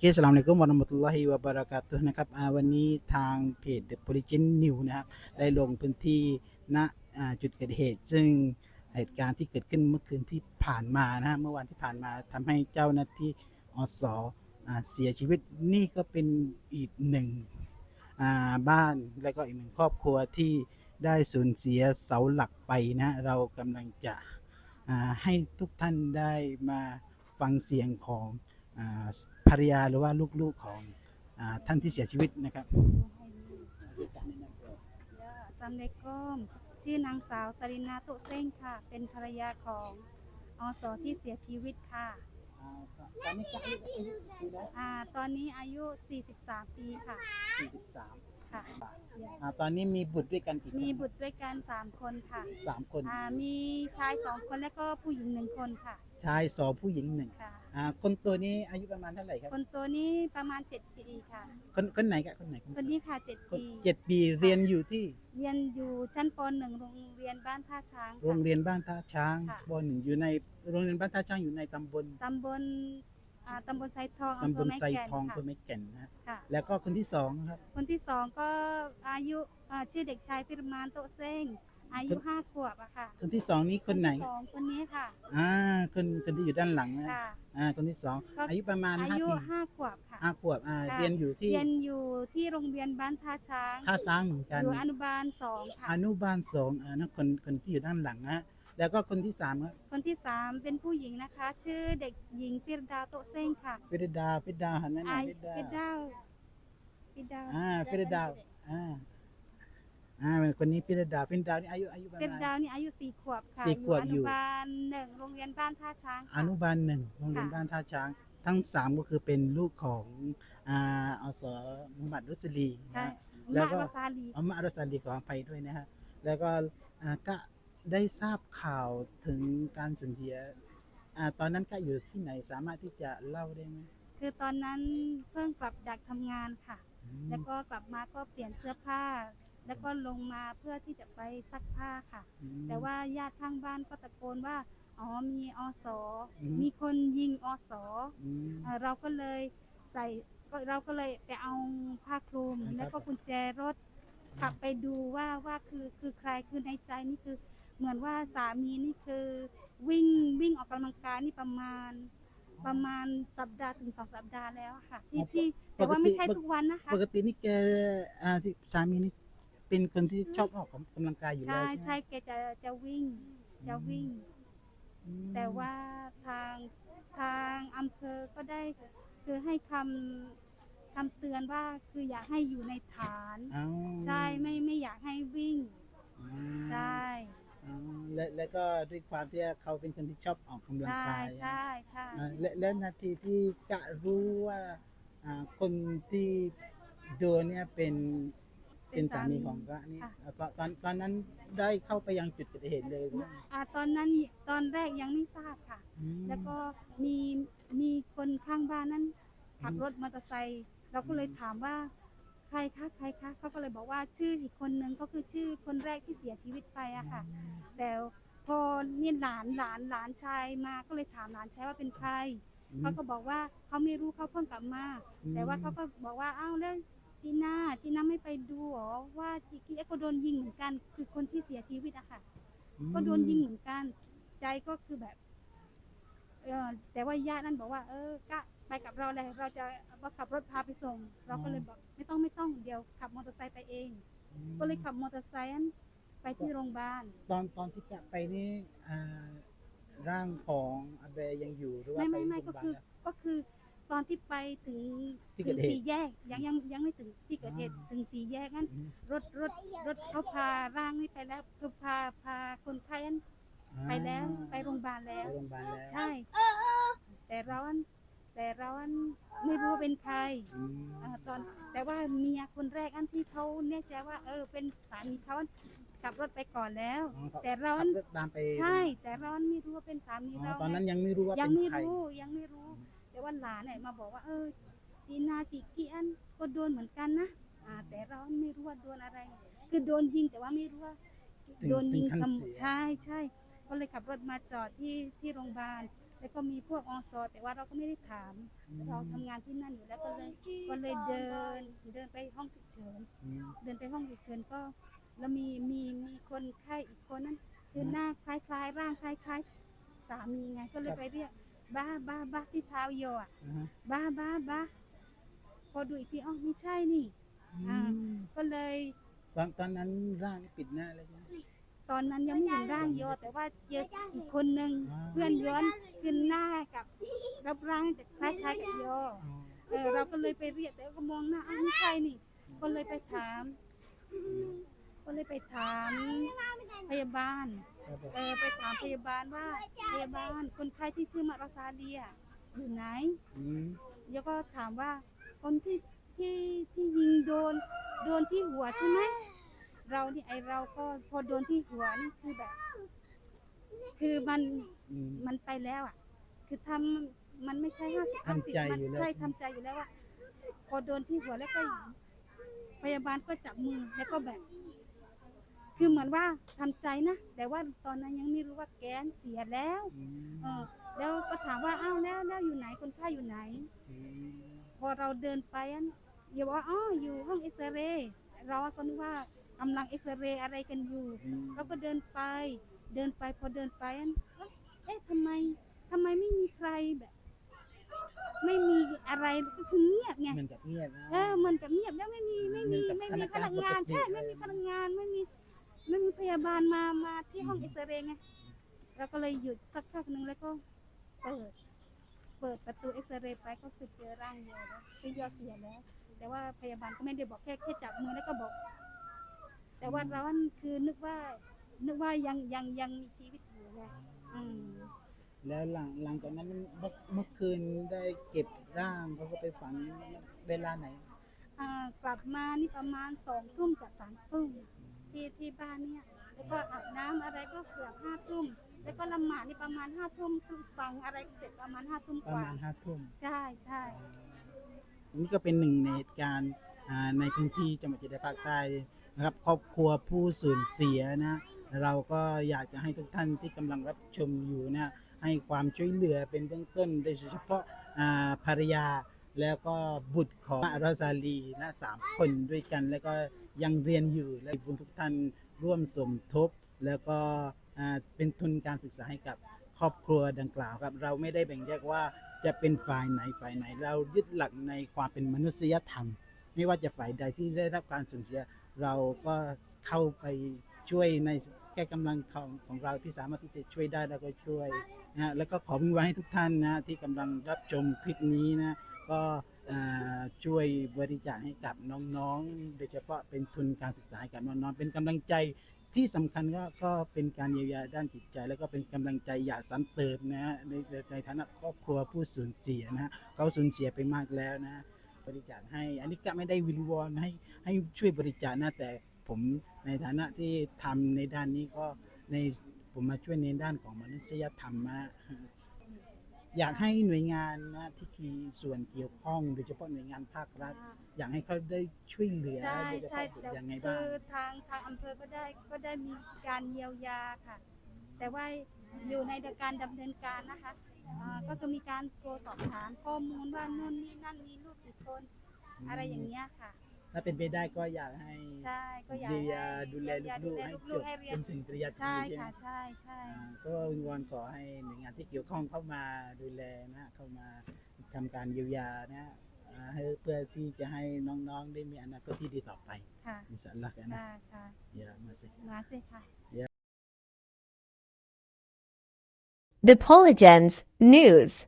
เคสลามอะลัยกุมวรมตุลลอฮิวะบะเรากาตุนะครับวันนี้ทางเพจ The Polygen News นะครับได้ลงพื้นที่ณจุดเกิดเหตุ ซึ่งเหตุการณ์ที่เกิดขึ้นเมื่อคืนที่ผ่านมานะฮะเมื่อวันที่ผ่านมาทำให้เจ้าหน้าที่อสอเสียชีวิตนี่ก็เป็นอีกหนึ่งบ้านและก็อีกหนึ่งครอบครัวที่ได้สูญเสียเสาหลักไปนะเรากำลังจะให้ทุกท่านได้มาฟังเสียงของ ภรรยาหรือว่าลูกๆของอาท่านที่เสียชีวิตนะครับอัสสลามุอะลัยกุมชื่อนางสาวสรินาโตะเซ้งค่ะ เป็นภรรยาของอสที่เสียชีวิตค่ะตอนนี้จะอายุกี่ปีแล้วอ่าตอนนี้อายุ 43 ปีค่ะ 43 ค่ะ อ่าตอนนี้มีบุตรด้วยกันกี่คนมีบุตรด้วยกัน3คนค่ะสามคนอ่ามีชาย2คนและก็ผู้หญิง1คนค่ะชายสองผู้หญิงหนึ่งค่ะ อ่าคนตัวนี้อายุประมาณเท่าไหร่ครับ คนตัวนี้ประมาณ7ปีค่ะ คนคนไหนกันคนไหนคนนี้ค่ะ7คนปีเจ็ดปีเรียนอยู่ที่เรียนอยู่ชั้นป .1 โรงเรียนบ้านท่าช้างโรงค่ะเรียนบ้านท่าช้างค่ะบนหนึ่งอยู่ในโรงเรียนบ้านท่าช้างอยู่ในตำบลตำบล อ่าตำบลไซทองตำอำเภบอลแม่ไซแก่นทองค่ะเพื่อไม่แก่นนะฮะค่ะ แล้วก็คนที่สองครับ คนที่สองก็อายุอ่าชื่อเด็กชายพิรมานโตะเซ้งอายุห้าขวบอะค่ะคนที่สองนี้คนไหนที่สองคนนี้ค่ะอ่าคนคนที่อยู่ด้านหลังนะค่ะ อ่าคนที่สองก็ อายุประมาณอาห้ายุปีห้าขวบค่ะ ห้าขวบอ่าค่ะ เรียนอยู่ที่เรียนอยู่ที่โรงเรียนบ้านท่าช้างท่าช้างเหมือนกัน อยู่อนุบาลสองค่ะ อนุบาลสองอ่านั่นคนคนที่อยู่ด้านหลังนะฮะ แล้วก็คนที่สามครับคนที่สามเป็นผู้หญิงนะคะ ชื่อเด็กหญิงฟิรดาโตะเซ้งค่ะฟิรดาฟิรดาหันนั่นอานะยฟิรดาฟิรดาฟิรดาอ่าฟิรดาอ่าอ่าเป็นคนนี้ฟิรดาฟิรดานี่อายุอายุประฟิรมาณดานี่อายุสี่ขวบค่ะสี่ขวบออยู่นุบาลหนึ่งโรงเรียนบ้านท่าช้างอค่ะนุบาลหนึ่งโรงเรียนค่ะบ้านท่าช้าง ทั้งสามก็คือเป็นลูกของอ่าอสมุฮัมมัดรุสลีนะใช่ฮะแล้วก็มาราซาลีอัลมาอัลซาลีขออภัยด้วยนะฮะแล้วก็อ่าก็ ได้ทราบข่าวถึงการสูญเสียอ่าตอนนั้นก็อยู่ที่ไหนสามารถที่จะเล่าได้ไหมคือตอนนั้นเพิ่งกลับจากทำงานค่ะ อืมแล้วก็กลับมาก็เปลี่ยนเสื้อผ้า แล้วก็ลงมาเพื่อที่จะไปซักผ้าค่ะ อืม แต่ว่าญาติข้างบ้านก็ตะโกนว่า อ๋อมีอสอืม มีคนยิงอสอืม เอ่อเราก็เลยใส่ก็เราก็เลยไปเอาผ้าคลุมครับแล้วก็กุญแจรถ ขับไปดูว่าว่าคือคือใครคือในใจนี่คือ เหมือนว่าสามีนี่คือวิ่งวิ่งออกกำลังกายนี่ประมาณ ประมาณสัปดาห์ถึงสองสัปดาห์แล้วอะค่ะ ที่ที่แต่ว่าไม่ใช่ทุกวันนะคะปกตินี่แกอ่าที่สามีนี่เป็นคนที่ชอบออกกำลังกายอยู่แล้ใช่วใช่ไหม ใช่แกจะจะวิ่งจะวิ่ง อืมแต่ว่าทางทางอำเภอก็ได้คือให้คำคำเตือนว่าคืออยากให้อยู่ในฐาน อ้าวใช่ไม่ไม่อยากให้วิ่งอ่าใช่ อ๋อและแล้วก็ด้วยความที่เขาเป็นคนที่ชอบออกกำลังใช่กายใช่ใช่อ่าและและนาทีที่กะรู้ว่าอ่าคนที่โดนเนี่ยเป็นเป็นสามีของกะนี่อ่าตอนตอนตอนนั้นได้เข้าไปยังจุดเกิดเหตุเลยหรือว่าอ่าตอนนั้นตอนแรกยังไม่ทราบค่ะ อืม แล้วก็มีมีคนข้างบ้านนั้นขับรถมอเตอร์ไซค์เราก็เลยถามว่า ใครคะใครคะเขาก็เลยบอกว่าชื่ออีกคนนึงก็คือชื่อคนแรกที่เสียชีวิตไปอะค่ะ แต่พอเนี่ยหลานหลานหลานชายมาก็เลยถามหลานชายว่าเป็นใครเขาก็บอกว่าเขาไม่รู้เขาเพิ่งกลับมาอืมแต่ว่าเขาก็บอกว่าอ้าวแล้วจีน่าจีน่าไม่ไปดูหรอว่าจีกี้ก็โดนยิงเหมือนกัน คือคนที่เสียชีวิตอะค่ะ ก็โดนยิงเหมือนกัน ใจก็คือแบบเออแต่ว่าญาตินั่นบอกว่า เออก็ ไปกับเราเลยเราจะว่าขับรถพาไปส่ง เราก็เลยบอกไม่ต้องไม่ต้องเดี๋ยวขับมอเตอร์ไซค์ไปเองอืมก็เลยขับมอเตอร์ไซค์นั้นไปที่โรงพยาบาลตอนตอนที่กะไปนี่อ่าร่างของอาเบยังอยู่หรือว่าไม่ไปไม่ไม่โรก็งพยาบาลคือแล้วก็คือ ตอนที่ไปถึงที่เกิถึดงเหตุสี่แยกยังยังยังไม่ถึงที่เกิดเหตุอ่าถึงสี่แยกนั้นอืมรถรถรถเขาพาร่างนี่ไปแล้วคือพาพาคนไข้นั้นไปแล้วไปโรงพยาบาลแล้วไปโรงพยาบาลแล้วใช่ แต่เราอัน แต่เราอันไม่รู้ว่าเป็นใครอืมเอ่อตอนแต่ว่าเมียคนแรกอันที่เขาแน่ใจว่า เออ เป็นสามีเขาอันขับรถไปก่อนแล้ว อ๋อแต่เราขับรถตามไปใช่ แต่เราอันไม่รู้ว่าเป็นสามีอ๋อเราตอนนั้นไงยังไม่รู้ว่ายัเป็งนไม่ใคร รู้ยังไม่รู้ แต่ว่าหลานเนี่ยมาบอกว่า เออจีนาจิกิอันก็โดนเหมือนกันนะอ่า แต่เราไม่รู้ว่าโดนอะไร คือโดนยิงแต่ว่าไม่รู้ว่า ถึงโดนยิงถึงขั้นสมเสีย ใช่ใช่ก็เลยขับรถมาจอดที่ที่โรงพยาบาล แล้วก็มีพวกอสแต่ว่าเราก็ไม่ได้ถาม เราทำงานที่นั่นอยู่แล้วก็เลยก็เลยเดินเดินไปห้องฉุกเฉิน อืมเดินไปห้องฉุกเฉินก็แล้วมีมีมีคนไข้อีกคนนั้นคือหน้าคล้ายคล้ายๆร่างคล้ายคล้ายๆสามีไงก็เลยไปเรียกบ้าบ้าบ้าที่เท้าโยอะอ่าฮะบ้าบ้าบ้าพอดูอีกทีอ๋อไม่ใช่นี่ อ่าก็เลยตอนตอนนั้นร่างปิดหน้าเลยใช่ไหม ตอนนั้นยังไม่เห็นร่างโยแต่ว่าเจออีกคนนึงอ่าเพื่อนย้อนขึ้นหน้ากับรับร่างจะคล้ายคล้ายๆกับโยอ๋อเออเราก็เลยไปเรียกแต่ก็มองหน้าอ้าวไม่ใช่นี่ ก็เลยไปถาม ก็เลยไปถามพยาบาลครับผมเออไปถามพยาบาลว่าพยาบาลคนไข้ที่ชื่อมาราซาเดียอยู่ไหนอืมแล้วก็ถามว่าคนที่ที่ที่ยิงโดน โดนที่หัวใช่ไหม เรานี่ไอเราก็พอโดนที่หัวนี่คือแบบ คือมันอืม มันไปแล้วอะ คือทำมันไม่ใช่ห้าสิบห้าทำสิบใจมัอยู่แล้วใช่ใช่ไหม ทำใจอยู่แล้วว่าพอโดนที่หัวแล้วก็พยาบาลก็จับมือแล้วก็แบบ คือเหมือนว่าทำใจนะแต่ว่าตอนนั้นยังไม่รู้ว่าแกนเสียแล้ว อืมเออ แล้วก็ถามว่าอ้าวแล้วแล้วอยู่ไหนคนไข้อยู่ไหนมพอเราเดินไปอันอย่าบอกว่าอ๋ออยู่ห้องเอ็กซเรย์เราก็นึกว่า กำลังเอ็กซเรย์อะไรกันอยู่อืมเราก็เดินไป เดินไปพอเดินไปอันเอ๊ะเอ๊ะทำไมทำไมไม่มีใครแบบ ไม่มีอะไรก็คือเงียบไงเหมือนกับเงียบนะเออเหมันกับเงียบแล้วไม่มีไม่มีเหมือนกับไม่มีสถานพการณ์นักงานปกติใช่เลยไม่มีพนักงานไม่มีไม่มีพยาบาลมามาที่ห้องเอ็กซเรย์ไงเราก็เลยหยุดสักพักหนึ่งแล้วก็เปิดเปิดประตูเอ็กซเรย์ไปก็คือเจอร่างโยแล้วคือโยเสียแล้ว แต่ว่าพยาบาลก็ไม่ได้บอกแค่แค่จับมือแล้วก็บอก แต่ว่าเราอันคือนึกว่า นึกว่ายังยังยังมีชีวิตอยู่ไงอืมแล้วหลังหลังจากนั้นเมื่อเมื่อคืนได้เก็บร่างเขาก็ไปฝังเวลาไหน อ่ากลับมานี่ประมาณสองทุ่มกับสามทุ่มที่ที่บ้านเนี่ย แล้วก็อาบน้ำอะไรก็เกือบห้าทุ่มแล้วก็ละหมาดนี่ประมาณห้าทุ่มคือฟังอะไรเสร็จประมาณห้าทุ่มปกระว่ามาณห้าทุ่มใช่ใช่นี่ก็เป็นหนึ่งในเหตุการณ์อ่าในพื้นที่จังหวัดชายแดนภาคใต้ นะครับครอบครัวผู้สูญเสียนะเราก็อยากจะให้ทุกท่านที่กำลังรับชมอยู่นะให้ความช่วยเหลือเป็นเบื้องต้น โดยเฉพาะภรรยาแล้วก็บุตรของอาราซาลีนะสามคนด้วยกัน แล้วก็ยังเรียนอยู่และบุญทุกท่านร่วมสมทบ แล้วก็เป็นทุนการศึกษาให้กับครอบครัวดังกล่าวครับ เราไม่ได้แบ่งแยกว่าจะเป็นฝ่ายไหนฝ่ายไหน เรายึดหลักในความเป็นมนุษยธรรม ไม่ว่าจะฝ่ายใดที่ได้รับการสูญเสีย เราก็เข้าไปช่วยในแก้กำลังของของเราที่สามารถที่จะช่วยได้เราก็ช่วยนะฮะแล้วก็ขอวิงวอนให้ทุกท่านนะที่กำลังรับชมคลิปนี้นะก็ช่วยบริจาคให้กับน้องๆ โดยเฉพาะเป็นทุนการศึกษาให้กับน้องๆเป็นกำลังใจที่สำคัญก็ก็เป็นการเยียวยาด้านจิตใจ แล้วก็เป็นกำลังใจอย่าซ้ำเติมนะฮะในในในฐานะครอบครัวผู้สูญเสียนะฮะเขาสูญเสียไปมากแล้วนะ บริจาคให้ อันนี้ก็ไม่ได้วิงวอนให้ให้ช่วยบริจาคนะแต่ผมในฐานะที่ทำในด้านนี้ก็ในผมมาช่วยในด้านของมนุษยธรรมนะอยากให้หน่วยงานนะที่มีส่วนเกี่ยวข้องโดยเฉพาะหน่วยงานภาครัฐ อยากให้เขาได้ช่วยเหลือใช่โดยเฉใช่พาะแต่ยังไงคืบ้างอทางทางอำเภอก็ได้ก็ได้มีการเยียวยาค่ะ แต่ว่าอยู่ในการดำเนินการนะคะ อ่าก็คือมีการโทรสอบถามข้อมูลว่านู่นนี่นั่นมีลูกกี่คน อะไรอย่างเงี้ยค่ะ ถ้าเป็นไปได้ก็อยากให้ใช่ก็อยากเยียวยาให้ดูแลเยียวยาลูดูกๆแลให้จลูกบๆให้เรียจนนถึงปริญญาตรีใช่ใช่ไหมค่ะใช่ใช่ อ่าก็วิงวอนขอให้หน่วยงานที่เกี่ยวข้องเข้ามาดูแลนะเข้ามาทำการเยียวยานะอ่าให้เพื่อที่จะให้น้องๆได้มีอนาคตที่ดีต่อไปค่ะ อินชาอัลลอฮ์กันนะค่ะค่ะอย่ามาสิ มาสิค่ะ The Polygens News